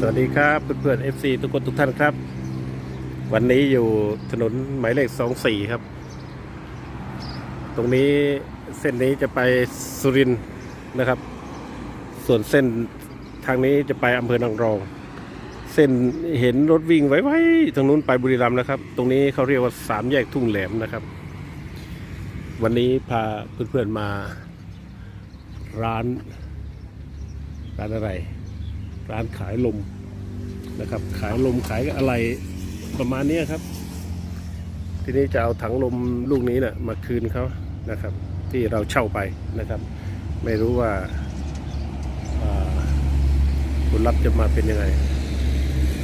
สวัสดีครับเพื่อนๆ FC ทุกคนทุกท่านครับ วันนี้อยู่ถนนหมายเลข 24 ครับ ตรงนี้เส้นนี้จะไปสุรินทร์นะครับ ส่วนเส้นทางนี้จะไปอำเภอนางรอง เส้นเห็นรถวิ่งไว้ๆทางนู้นไปบุรีรัมย์นะครับ ตรงนี้เขาเรียกว่าสามแยกทุ่งแหลมนะครับ วันนี้พาเพื่อนๆมาร้านร้านอะไร ร้านขายลมนะครับ ขายลมขายอะไรประมาณนี้ครับ ทีนี้จะเอาถังลมลูกนี้นะ่ะมาคืนเขานะครับ ที่เราเช่าไปนะครับ ไม่รู้ว่าอ่าคุณรับจะมาเป็นยังไง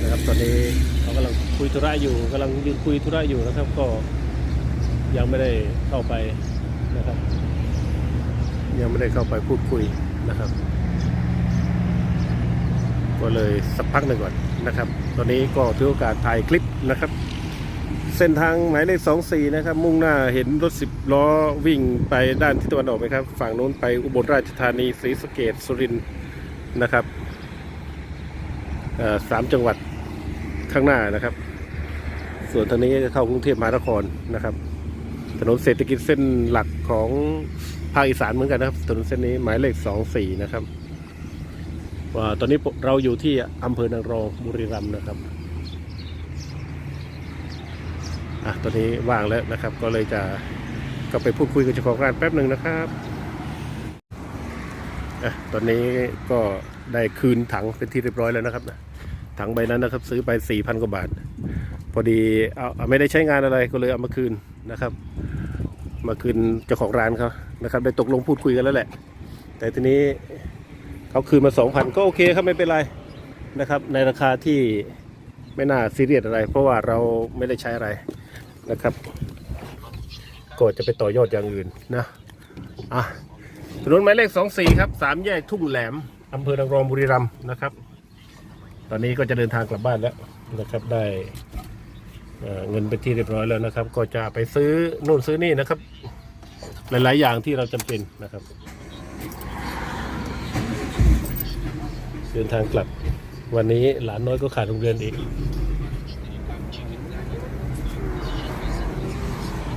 นะครับ ตอนนี้เขากำลังคุยธุระอยู่กำลังยืนคุยธุระอยู่นะครับ ก็ยังไม่ได้เข้าไปนะครับ ยังไม่ได้เข้าไปพูดคุยนะครับ ก็เลยสักพักหนึ่งก่อนนะครับ ตอนนี้ก็ถือโอกาสถ่ายคลิปนะครับ เส้นทางหมายเลขสองสี่นะครับ มุ่งหน้าเห็นรถสิบล้อวิ่งไปด้านทิศตะวันออกไหมครับ ฝั่งโน้นไปอุบลราชธานีศรีสะเกดสุรินทร์นะครับสามจังหวัดข้างหน้านะครับ ส่วนทางนี้จะเข้ากรุงเทพมหานครนะครับถนนเศรษฐกิจเส้นหลักของภาคอีสานเหมือนกันนะครับถนนเส้นนี้หมายเลขสองสี่นะครับ ตอนนี้เราอยู่ที่อำเภอนางรองบุรีรัมย์นะครับอะตอนนี้ว่างแล้วนะครับ ก็เลยจะก็ไปพูดคุยกับเจ้าของร้านแป๊บหนึ่งนะครับอะตอนนี้ก็ได้คืนถังเป็นที่เรียบร้อยแล้วนะครับนะถังใบนั้นนะครับ ซื้อไปสี่พันกว่าบาท พอดีเอาเอาไม่ได้ใช้งานอะไรก็เลยเอามาคืนนะครับ มาคืนเจ้าของร้านเขานะครับ ได้ตกลงพูดคุยกันแล้วแหละ แต่ทีนี้ เขาคืนมาสองพันก็โอเคครับไม่เป็นไรนะครับ ในราคาที่ไม่น่าซีเรียสอะไร เพราะว่าเราไม่ได้ใช้อะไรนะครับก็จะไปต่อยอดอย่างอื่นนะอะถนนหมายเลขสองสี่ครับสามแยกทุ่งแหลมอำเภอนางรองบุรีรัมย์นะครับ ตอนนี้ก็จะเดินทางกลับบ้านแล้วนะครับได้เงินเป็นที่เรียบร้อยแล้วนะครับ ก็จะไปซื้อนู่นซื้อนี่นะครับ หลาย ๆ อย่างที่เราจำเป็นนะครับ เดินทางกลับวันนี้หลานน้อยก็ขาดโรงเรียนอีก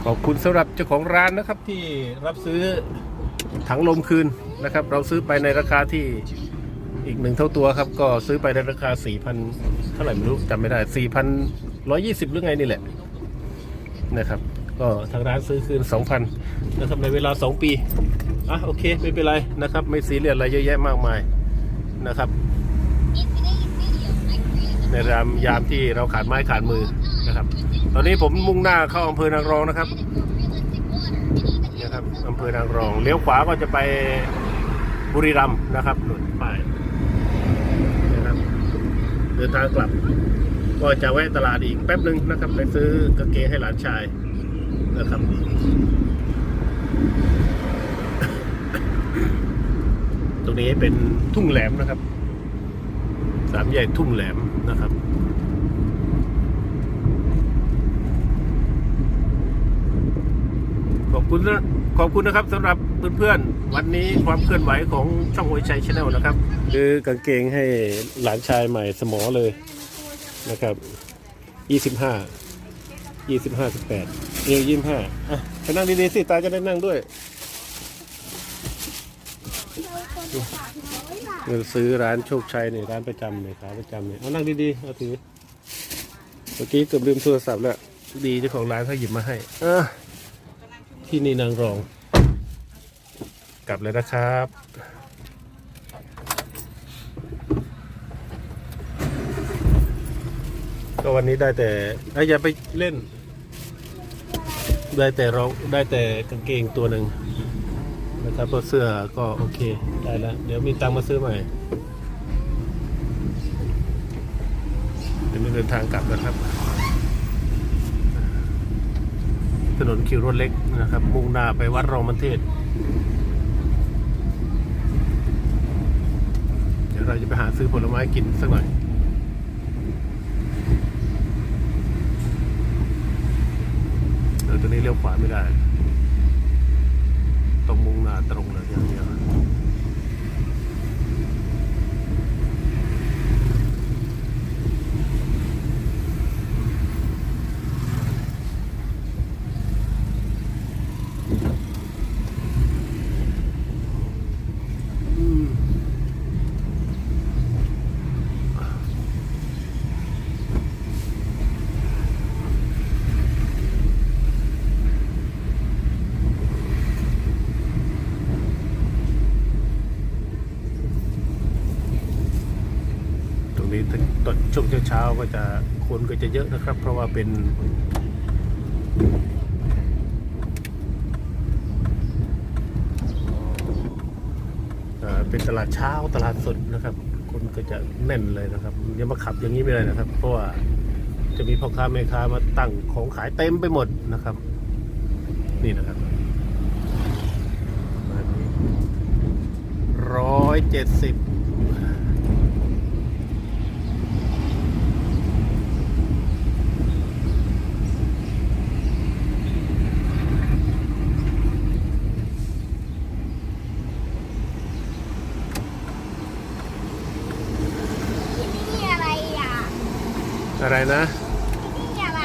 ขอบคุณสำหรับเจ้าของร้านนะครับที่รับซื้อถังลมคืนนะครับ เราซื้อไปในราคาที่อีกหนึ่งเท่าตัวครับ ก็ซื้อไปในราคา 4,000 เท่าไหร่ไม่รู้จำไม่ได้ 4,120 หรือไงนี่แหละนะครับ ก็ทางร้านซื้อคืน 2,000 นะครับในเวลา 2 ปีอะโอเค ไม่เป็นไรนะครับ ไม่ซีเรียสอะไรเยอะแยะมากมายนะครับ ในยามยามที่เราขาดไม้ขาดมือนะครับ ตอนนี้ผมมุ่งหน้าเข้าอำเภอนางรองนะครับนะครับอำเภอนางรองเลี้ยวขวาก็จะไปบุรีรัมย์นะครับหนุนไปนะครับเดินทางกลับ ก็จะแวะตลาดอีกแป๊บหนึ่งนะครับ ไปซื้อกางเกงให้หลานชายนะครับตรงนี้เป็นทุ่งแหลมนะครับ สามแยกทุ่งแหลม นะครับขอบคุณนะขอบคุณนะครับสำหรับเพื่อนๆวันนี้ความเคลื่อนไหวของช่องหวยชัยชาแนลนะครับคือกางเกงให้หลานชายใหม่สมอเลยนะครับยี่สิบห้ายี่สิบห้าสิบแปดเอวยี่สิบห้าอะไปนั่งดีๆสิตาจะได้นั่งด้วย เงินซื้อร้านโชคชัยเนี่ยร้านประจำเนี่ยขาประจำเนี่ยเอานั่งดีๆเอาถือเมื่อกี้เกือบลืมโทรศัพท์แล้วดีเจ้าของร้านเขาหยิบมาให้อที่นี่นางรอง กลับเลยนะครับก็วันนี้ได้แต่อ้ยอย่าไปเล่น ได้แต่ร้องได้แต่กางเกงตัวหนึ่ง นะครับเพราะเสื้อก็โอเคได้แล้ว เดี๋ยวมีตังค์มาซื้อใหม่ เดี๋ยวมีเดินทางกลับนะครับ ถนนคิวรถเล็กนะครับ มุ่งหน้าไปวัดรองมันเทศ เดี๋ยวเราจะไปหาซื้อผลไม้กินสักหน่อยเออตัวนี้เลี้ยวขวาไม่ได้ ต้องมุ่งหน้าตรงเลยอย่างเดียว รงนี้ถ้าตอน ช่วงเช้าๆก็จะคนก็จะเยอะนะครับ เพราะว่าเป็นเป็นตลาดเช้าตลาดสดนะครับ คนก็จะแน่นเลยนะครับอย่ามาขับอย่างนี้ไม่ได้นะครับ เพราะว่าจะมีพ่อค้าแม่ค้ามาตั้งของขายเต็มไปหมดนะครับ นี่นะครับร้อยเจ็ดสิบ ที่นี่อะไรอะ อะไรนะ ที่นี่อะไร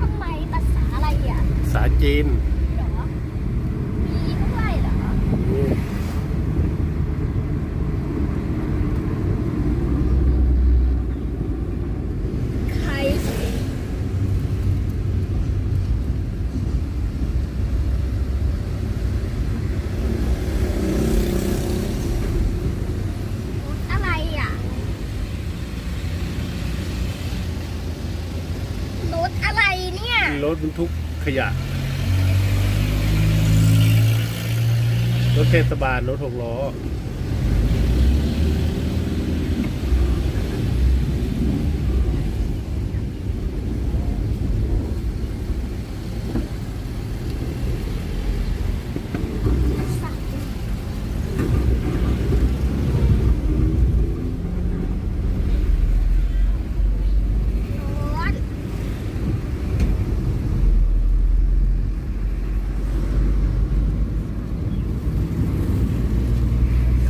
ทำไมภาษาอะไรอะ สาจีน เหรอ มีด้วยเหรอ ใครอะไรอะรถอะไรเนี่ย รถบรรทุกขยะ รถเทศบาลรถหกล้อ ร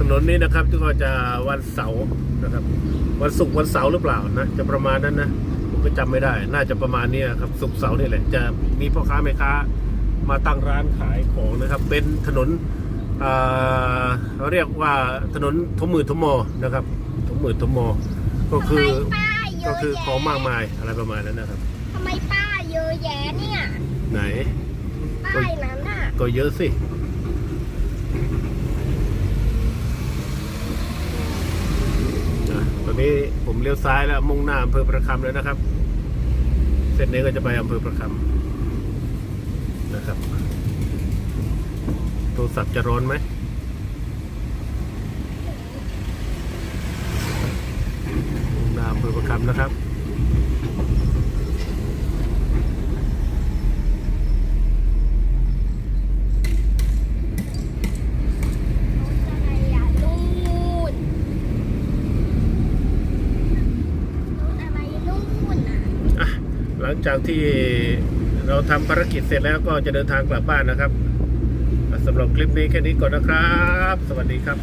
ถ ถ นนนี้นะครับที่ก็จะวันเสาร์นะครับ วันศุกร์วันเสาร์หรือเปล่านะจะประมาณนั้นนะผมก็จำไม่ได้ น่าจะประมาณเนี้ยครับศุกร์เสาร์นี่แหละจะมีพ่อค้าแม่ค้ามาตั้งร้านขายของนะครับ เป็นถนนอ่าเราเรียกว่าถนนทมมือทมมอนะครับทมมือทมมอก็คือทำไมป้ายเยก็อะคือแยะของมากมายอะไรประมาณนั้นนะครับทำไมป้ายเยอะแยะเนี่ยไหนป้ายนั้นน่ะก็เยอะสิ อนนี้ผมเลี้ยวซ้ายแล้วมุ่งหน้าอำเภอประคำเลยนะครับ เส้นนี้ก็จะไปอำเภอประคำนะครับโทรศัพท์จะร้อนไหมมุ่งหน้าอำเภอประคำนะครับ อะไรอะนู่นนู่นอะไรนู่นอะ อะหลัง จากที่เราทำภารกิจเสร็จแล้วก็จะเดินทางกลับบ้านนะครับสำหรับคลิปนี้แค่นี้ก่อนนะครับ สวัสดีครับ